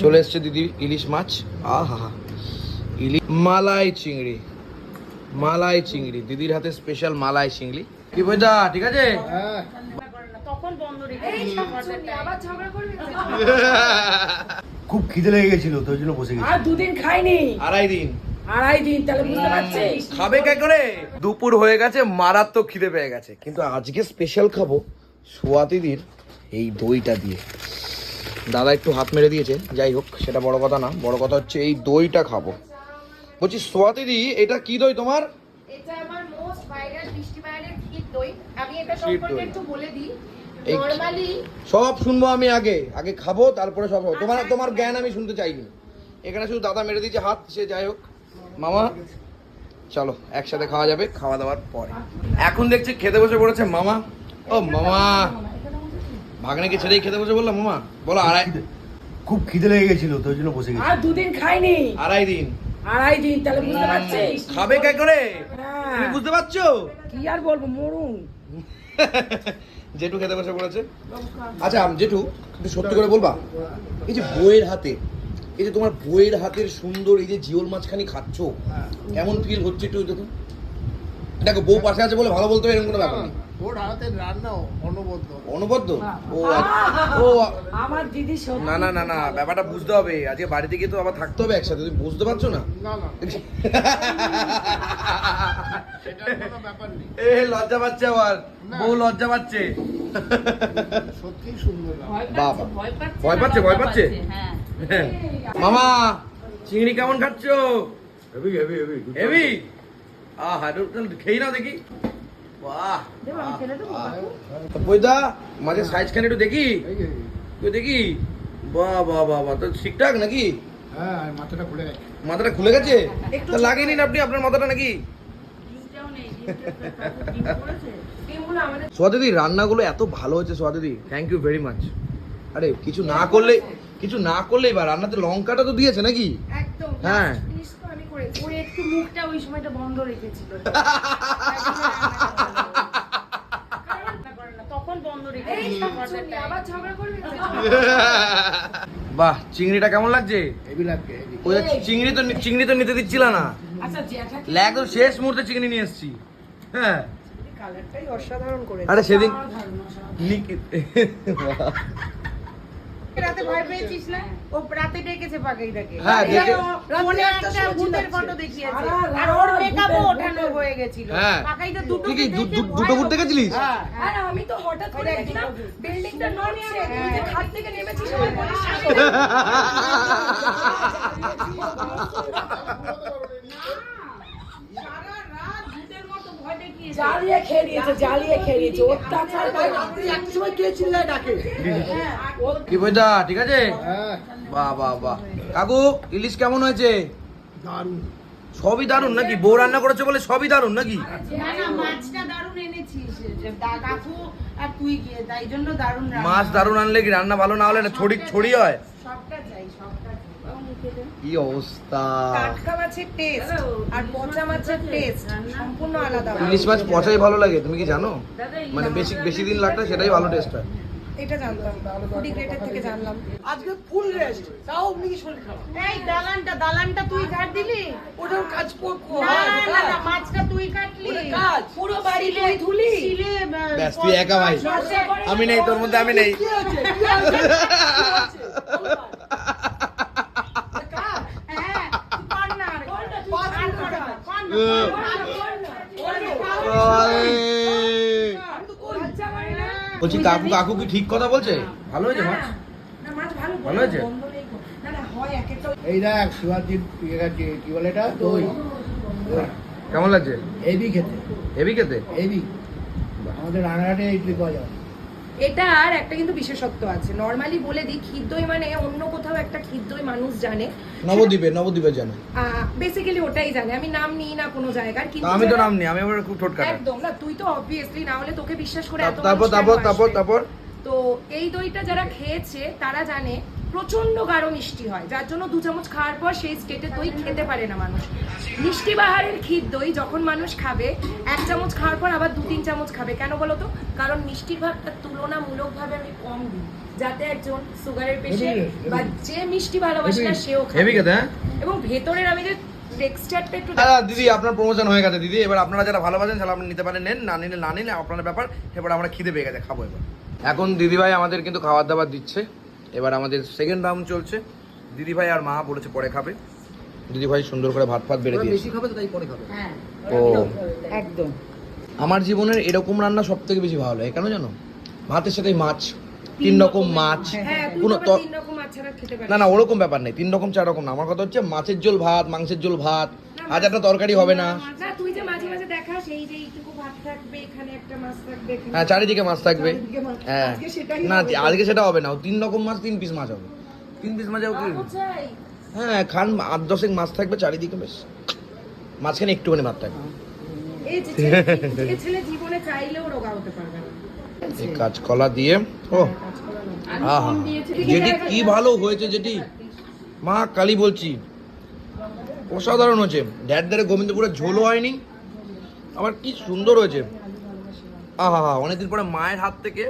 চলে এসছে দিদি ইলিশ মাছ। আহা। ইলিশ মালাই চিংড়ি। মালাই চিংড়ি। দিদির হাতে স্পেশাল মালাই চিংড়ি। কি বইদা ঠিক আছে? তখন বন্ধ রেখে আবার ঝগড়া করবি খুব খিদে লেগে গেছিল তো ওই জন্য বসে গেছি। আর দুদিন খাইনি। আড়াই দিন। আড়াই দিন তাহলে বুঝতে পারছিস? খাবে কে করে? দুপুর হয়ে গেছে মারাত্মক খিদে পেয়ে গেছে। কিন্তু আজকে স্পেশাল খাব সোয়াতিদির এই দইটা দিয়ে। দাদা একটু হাত মেরে দিয়েছে যাই হোক সেটা বড় কথা না। বড় কথা হচ্ছে এই দইটা খাব। বলছি সোয়াতিদি এটা কি দই তোমার? এটা আমার মোস্ট ভাইরাল মিষ্টি ভাইরাল ক্ষীর দই। আমি এটা সম্পর্কে একটু বলে দিই। এই- নরমালি সব শুনব আমি আগে। আগে খাব তারপরে সব হবে। তোমার তোমার জ্ঞান আমি শুনতে চাইনি। এখানে শুধু দাদা মেরে দিয়েছে হাত সে যাই হোক। মামা চলো একসাথে খাওয়া যাবে খাওয়া দাওয়ার পরে। এখন দেখছি খেতে বসে পড়েছে মামা। ও মামা ভাগনাকে ছেড়েই খেতে বসে বললাম মামা বলো আড়াই খুব খিদে লেগে গেছিল তো ওই জন্য বসে গেছি। আর দুদিন খাইনি। আড়াই দিন। আড়াই দিন তাহলে বুঝতে পারছিস? খাবে কে করে? হ্যাঁ। তুমি বুঝতে পারছ? কি আর বলব মরুন জেঠু খেতে বসে পড়েছে। আচ্ছা জেঠু একটু সত্যি করে বলবা এই যে বইয়ের হাতে এই যে তোমার বইয়ের হাতের সুন্দর এই যে জিওল মাছখানি খাচ্ছ কেমন ফিল হচ্ছে একটু দেখুন। দেখো বউ পাশে আছে বলে ভালো বলতে হবে এরকম কোনো ব্যাপার নেই। ওর হাতের রান্না অনবদ্য। অনবদ্য? ও আচ্ছা। ও আমার দিদি না না না না ব্যাপারটা বুঝতে হবে। আজকে বাড়িতে গিয়ে তো আবার থাকতে হবে একসাথে। তুমি বুঝতে পারছ না? না না। সেটার কোনো ব্যাপার নেই। এ লজ্জা পাচ্ছে আবার। বউ লজ্জা পাচ্ছে। সত্যিই সুন্দর বাবা। ভয় পাচ্ছে ভয় পাচ্ছে ভয় পাচ্ছে? হ্যাঁ। মামা চিংড়ি কেমন খাচ্ছ? হেভি হেভি হেভি হেভি আহা খেয়ে নাও দেখি। বইদা মাঝে সাইজ খান একটু দেখি। একটু দেখি। বাহ বাহ বাহ বাহ। তো ঠিকঠাক নাকি? হ্যাঁ মাথাটা খুলে গেছে। মাথাটা খুলে গেছে? তা লাগিয়ে নিন আপনি আপনার মাথাটা নাকি? সোয়াদিদি রান্নাগুলো এত ভালো হয়েছে সোয়াদিদি থ্যাংক ইউ ভেরি মাচ আরে কিছু না করলে কিছু না করলেই বা রান্নাতে লঙ্কাটা তো দিয়েছে নাকি? একদম হ্যাঁ। মুখটা ওই সময়টা বন্ধ রেখেছিল। বাহ চিংড়িটা কেমন লাগছে? ওই চিংড়ি তো চিংড়ি তো নিতে দিচ্ছিল না। আচ্ছা একদম শেষ মুহূর্তে চিংড়ি নিয়ে এসেছি। হ্যাঁ। অসাধারণ করে আরে সেদিন রাতে ভয় পেয়েছিস না ও রাতে ডেকেছে পাকাইটাকে হ্যাঁ, ফোনে একটা ভূতের ফটো দেখিয়েছে আর ওর মেকআপও ওঠানো হয়ে গেছিল হ্যাঁ পাকাইটা দুটো কি দুটো হ্যাঁ আর আমি তো হঠাৎ করে দেখলাম বিল্ডিংটা নড়ছে তুই যে খাট থেকে নেমেছিস আমার বলিস জ্বালিয়ে খেয়ে জ্বালিয়ে খেয়ে দিয়েছে অত্যাচার একসময় কে চিল্লায় ডাকে? কি বইদা ঠিক আছে? হ্যাঁ বাহ বাহ বাহ। কাকু ইলিশ কেমন হয়েছে? দারুণ। সবই দারুণ নাকি? বউ রান্না করেছে বলে সবই দারুণ নাকি? না না দারুণ দারুণ রান্না। মাছ দারুণ আনলে কি রান্না ভালো না হলে না ছড়ি ছড়ি হয়? কি অবস্থা? টাটকা মাছের টেস্ট আর পচা মাছের টেস্ট সম্পূর্ণ আলাদা ইলিশ মাছ পচাই ভালো লাগে তুমি কি জানো? মানে বেশি বেশি দিন লাগলে সেটাই ভালো টেস্ট হয়। এটা জানতাম ফুডি গ্রেটের থেকে জানলাম। আজকে ফুল রেস্ট তাও আপনি কি শরীর খারাপ? এই দালানটা দালানটা তুই কাট দিলি? ওটাও কাজ করব না না না মাছটা তুই কাটলি। কাজ পুরো বাড়ি তুই ধুলি। আহ, ব্যাস তুই একা ভাই। আমি নেই তোর মধ্যে আমি নেই কি হয়েছে হ্যাঁ তুই কর না আর। পাঁচ আর মিনিট কর না, কাজ। কর না, কর না। আমি তো করি। লজ্জা করে না? বলছি কাকু কাকু কি ঠিক কথা বলছে? ভালো হয়েছে মাছ? ভালো হয়েছে? হয় এই দেখ শিবাজির ইয়ে কি বলে এটা? দই। কেমন লাগছে? এবি খেতে। এবি খেতে? এবি। আমাদের রানাঘাটে ইডলি পাওয়া যায় এটার একটা কিন্তু বিশেষত্ব আছে। নর্মালি বলে দিই খিদ্দই মানে অন্য কোথাও একটা খিদ্দই মানুষ জানে। নবদ্বীপে নবদ্বীপে জানে। বেসিক্যালি ওটাই জানে। আমি নাম নিই না কোনো জায়গার কিন্তু আমি তো নাম নিই আমি আবার খুব ঠোটকা একদম না তুই তো অবভিয়াসলি না হলে তোকে বিশ্বাস করে এত তারপর তারপর তারপর তারপর? তো এই দইটা যারা খেয়েছে তারা জানে প্রচণ্ড গাঢ় মিষ্টি হয় যার জন্য দু চামচ খাওয়ার পর সেই স্টেটে দই খেতে পারে না মানুষ। মিষ্টি বাহারের ক্ষীর দই যখন মানুষ খাবে এক চামচ খাওয়ার পর আবার দু তিন চামচ খাবে। কেন বলো তো? কারণ মিষ্টির ভাগটা তুলনামূলকভাবে আমি কম দিই যাতে একজন সুগারের পেশেন্ট বা যে মিষ্টি ভালোবাসে না সেও খাবে। হ্যাঁ? এবং ভেতরের আমি যে টেক্সচারটা একটু দিদি আপনার প্রমোশন হয়ে গেছে দিদি। এবার আপনারা যারা ভালোবাসেন তাহলে আপনি নিতে পারেন নেন না নিলে না নিলে আপনার ব্যাপার। এবার আমরা খিদে পেয়ে গেছে খাব এবার। এখন দিদিভাই আমাদের কিন্তু খাবার দাবার দিচ্ছে। এবার আমাদের সেকেন্ড রাউন্ড চলছে। দিদিভাই আর মা বলেছে পরে খাবে। দিদিভাই সুন্দর করে ভাত ফাত বেড়ে দিয়েছে। হ্যাঁ ও। একদম। আমার জীবনের এরকম রান্না সব থেকে বেশি ভালো লাগে কেন জানো? ভাতের সাথে মাছ তিন রকম মাছ হ্যাঁ কোনো ত- তিন রকম মাছ পারিস না না ওরকম ব্যাপার নেই তিন রকম চার রকম না। আমার কথা হচ্ছে মাছের ঝোল ভাত মাংসের ঝোল ভাত হাজারটা তরকারি হবে না। তুই যে মাঝে মাঝে দেখাস এই যে ভাত থাকবে এখানে একটা মাছ থাকবে হ্যাঁ চারিদিকে মাছ থাকবে। হ্যাঁ। না। আজকে সেটা হবে না। তিন রকম মাছ তিন পিস মাছ হবে। তিন পিস মাছ হবে। হ্যাঁ খান আট দশেক মাছ থাকবে চারিদিকে বেশ। মাঝখানে একটুখানি ভাত থাকবে। ছেলে- জীবনে চাইলেও রোগা হতে পারবে না। এই কাঁচকলা দিয়ে ও। আহা। যেটি কি ভালো হয়েছে যেটি? মা কালী বলছি। অসাধারণ হয়েছে। ড্যাড দ্বারে গোবিন্দপুরের ঝোলও হয়নি। আবার কি সুন্দর হয়েছে। আহা হা অনেকদিন পরে মায়ের হাত থেকে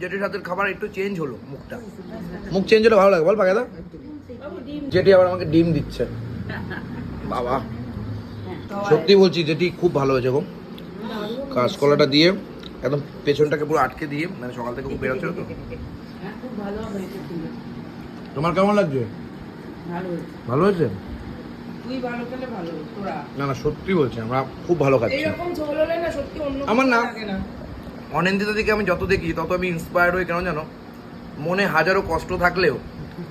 জেঠির হাতের খাবার একটু চেঞ্জ হলো মুখটা। মুখ চেঞ্জ হলে ভালো লাগে বল পাকাদা যেটি আবার আমাকে ডিম দিচ্ছে। বাবা। সত্যি বলছি যেটি খুব ভালো হয়েছে গো। কাঁচকলাটা দিয়ে একদম পেছনটাকে পুরো আটকে দিয়ে মানে সকাল থেকে খুব বেরোচ্ছিল তো। তোমার কেমন লাগছে? ভালো হয়েছে? তুই ভালো খেলে ভালো তোরা। না না সত্যি বলছি আমরা খুব ভালো খাচ্ছি। এইরকম ঝোল হলে না সত্যি অন্য আমার না অনিন্দিতা দিকে আমি যত দেখি তত আমি ইন্সপায়ার্ড হই কেন জানো? মনে হাজারো কষ্ট থাকলেও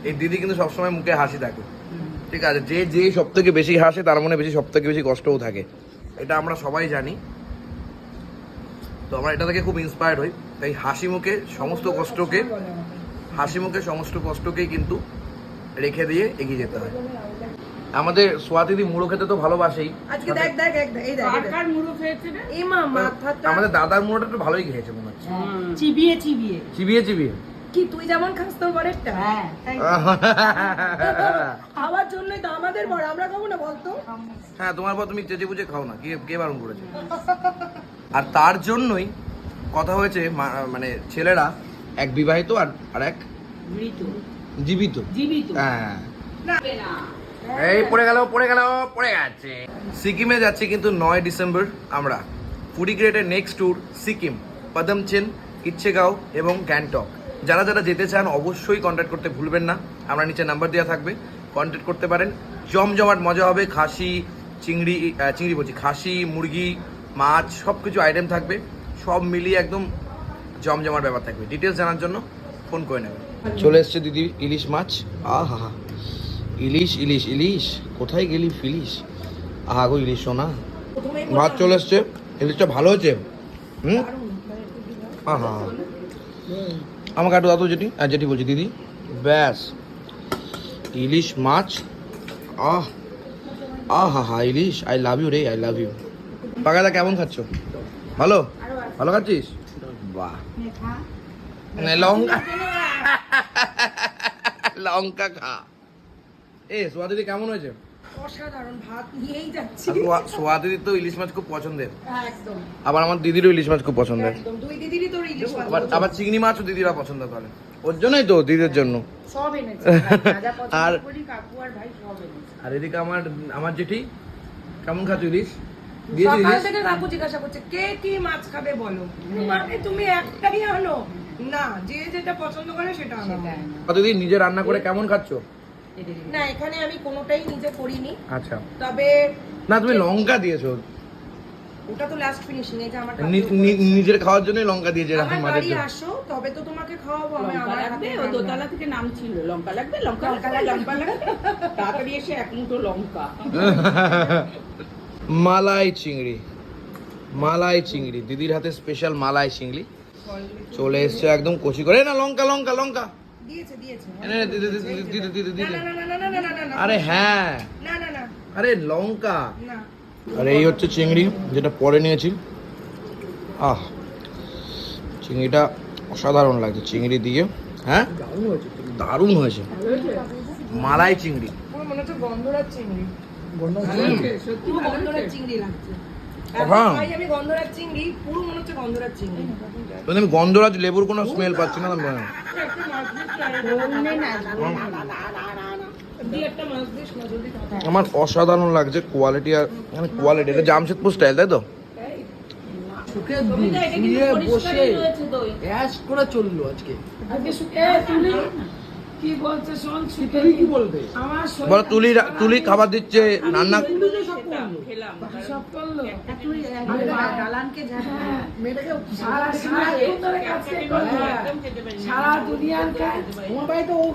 এই দিদি কিন্তু সবসময় মুখে হাসি থাকে। ঠিক আছে যে যে সব থেকে বেশি হাসে তার মনে বেশি সব থেকে বেশি কষ্টও থাকে। এটা আমরা সবাই জানি। তো আমরা এটা থেকে খুব ইন্সপায়ার্ড হই। তাই হাসি মুখে সমস্ত কষ্টকে হাসি মুখে সমস্ত কষ্টকেই কিন্তু রেখে দিয়ে এগিয়ে যেতে হয়। আমাদের সোয়াতিদি মুড়ো খেতে তো ভালোবাসেই। আজকে দেখ দেখ এই দেখ কার মুড়ো খেয়েছে রে? এই মা মাথাটা আমাদের দাদার মুড়োটা একটু ভালোই খেয়েছে মনে হচ্ছে। চিবিয়ে চিবিয়ে। চিবিয়ে চিবিয়ে। কি তুই যেমন খাস তোর বরেরটা? হ্যাঁ খাওয়ার জন্যই তো আমাদের বড় আমরা খাব না বলতো? হ্যাঁ তোমার পর তুমি চেঁচে বুঝে খাও না কে কে বারণ করেছে? আর তার জন্যই কথা হয়েছে মা- মানে ছেলেরা এক বিবাহিত আর আর এক মৃত। জীবিত। জীবিত। হ্যাঁ। না। এই পড়ে গেল পড়ে গেল পড়ে গেছে। সিকিমে যাচ্ছি কিন্তু নয় ডিসেম্বর আমরা। ফুডি গ্রেডের নেক্সট ট্যুর সিকিম পদমচেন ইচ্ছেগাঁও এবং গ্যাংটক। যারা যারা যেতে চান অবশ্যই কন্ট্যাক্ট করতে ভুলবেন না। আমরা নিচে নাম্বার দেওয়া থাকবে। কন্ট্যাক্ট করতে পারেন। জমজমাট মজা হবে খাসি চিংড়ি চিংড়ি বলছি খাসি মুরগি মাছ সব কিছু আইটেম থাকবে। সব মিলিয়ে একদম জমজমাট ব্যাপার থাকবে। ডিটেলস জানার জন্য ফোন করে নেবেন। চলে এসছে দিদি ইলিশ মাছ। আহা। হা ইলিশ ইলিশ ইলিশ। কোথায় গেলি ফিলিশ? আহা গো ইলিশ সোনা। ভাত চলে এসছে। ইলিশটা ভালো হয়েছে? হুম? আহা। আমাকে একটু দাদু যেটি আর যেটি বলছি দিদি। ব্যাস। ইলিশ মাছ। আহ। আহা হা হা ইলিশ। আই লাভ ইউ রে আই লাভ ইউ পাকাদা কেমন খাচ্ছ? ভালো? ভালো খাচ্ছিস? বাহ। নে, লঙ্কা। লঙ্কা খা। এ সোয়া দিদি কেমন হয়েছে? অসাধারণ ভাত নিয়েই যাচ্ছি। তো ইলিশ মাছ খুব পছন্দের। হ্যাঁ, একদম। আবার আমার দিদিরও ইলিশ মাছ খুব পছন্দের। একদম দুই দিদিরই তোর ইলিশ মাছ আবার আবার চিংড়ি মাছও দিদিরা পছন্দ করে। ওর জন্যই তো দিদির জন্য। সব এনেছে। আর- কাকু আর ভাই সব এনেছে। আর এদিকে আমার আমার জেঠি কেমন খাচ্ছ ইলিশ? দিয়েছি সকাল থেকে কাকু জিজ্ঞাসা করছে কে কি মাছ খাবে বলো? মানে তুমি একটাই আনো। না যে যেটা পছন্দ করে সেটা আনো। দিদি নিজে রান্না করে কেমন খাচ্ছ? না এখানে আমি কোনোটাই নিজে করিনি। আচ্ছা। তবে না তুমি লঙ্কা দিয়েছ। ওটা তো লাস্ট ফিনিশিং এই যে আমার নিজের খাওয়ার জন্য লঙ্কা দিয়েছে এরকম মাঝে বাড়ি আসো তবে তো তোমাকে খাওয়াবো আমি আমার লাগবে? ও দোতলা থেকে নাম ছিল লঙ্কা লাগবে? লঙ্কা লঙ্কা। লঙ্কা লাগবে। তাড়াতাড়ি এসে এক মুঠো লঙ্কা। মালাই চিংড়ি। মালাই চিংড়ি। দিদির হাতে স্পেশাল মালাই চিংড়ি। চলে এসছে একদম কচি করে। না লঙ্কা লঙ্কা লঙ্কা। আরে হ্যাঁ। আরে লঙ্কা। আরে এই হচ্ছে চিংড়ি যেটা পরে নিয়েছি। আহ চিংড়িটা অসাধারণ লাগছে চিংড়ি দিয়ে। হ্যাঁ? দারুণ হয়েছে মালাই চিংড়ি। মনে হচ্ছে গন্ধরাজ চিংড়ি। গন্ধরাজ চিংড়ি লাগছে। আমি গন্ধরাজ চিংড়ি পুরো মনে হচ্ছে গন্ধরাজ চিংড়ি। আমি গন্ধরাজ লেবুর কোনো স্মেল পাচ্ছি না। আমার অসাধারণ লাগছে কোয়ালিটি আর মানে কোয়ালিটি এটা জামশেদপুর স্টাইল তাই তো? বসে করে চলল আজকে। কি বলছে শোন তুমি কি বলবে? আমার বলো তুলি তুলি খাবার দিচ্ছে রান্না। সব করল। সারা দুনিয়ার কাজ বাড়িতে ও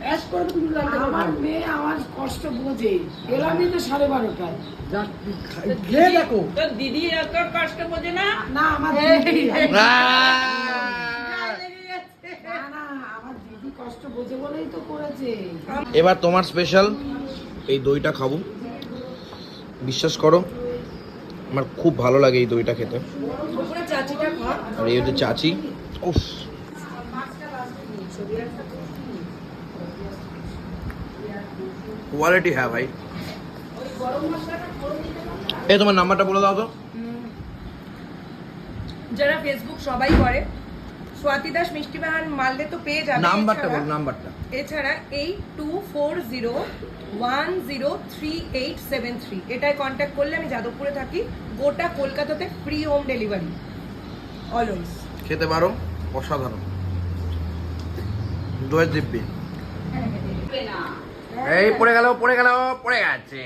অ্যাশ করে তুমি আমার মেয়ে আমার কষ্ট বোঝে। এলামই তো সাড়ে বারোটায়। দেখো। তোর দিদি এত কষ্ট বোঝে না? না আমার দিদি আহ! না না আমার দিদি কষ্ট বোঝে বলেই তো করেছে। এবার তোমার স্পেশাল এই দইটা খাব। বিশ্বাস করো আমার খুব ভালো লাগে এই দইটা খেতে। আর এই হচ্ছে চাচি। উফ। কোয়ালিটি হ্যাঁ ভাই। এই তোমার নাম্বারটা বলে দাও তো। যারা ফেসবুক সবাই করে স্বাতি দাস মিষ্টি বাহান মারলে তো পেয়ে যাবে নাম্বারটা বল নাম্বারটা। এছাড়া eight two four zero one zero three eight seven three. এটায় কন্ট্যাক্ট করলে আমি যাদবপুরে থাকি গোটা কলকাতাতে ফ্রি হোম ডেলিভারি অলওয়েজ খেতে পারো অসাধারণ। দইয়ের দিব্যি। এই পড়ে গেল পড়ে গেল পড়ে গেছে।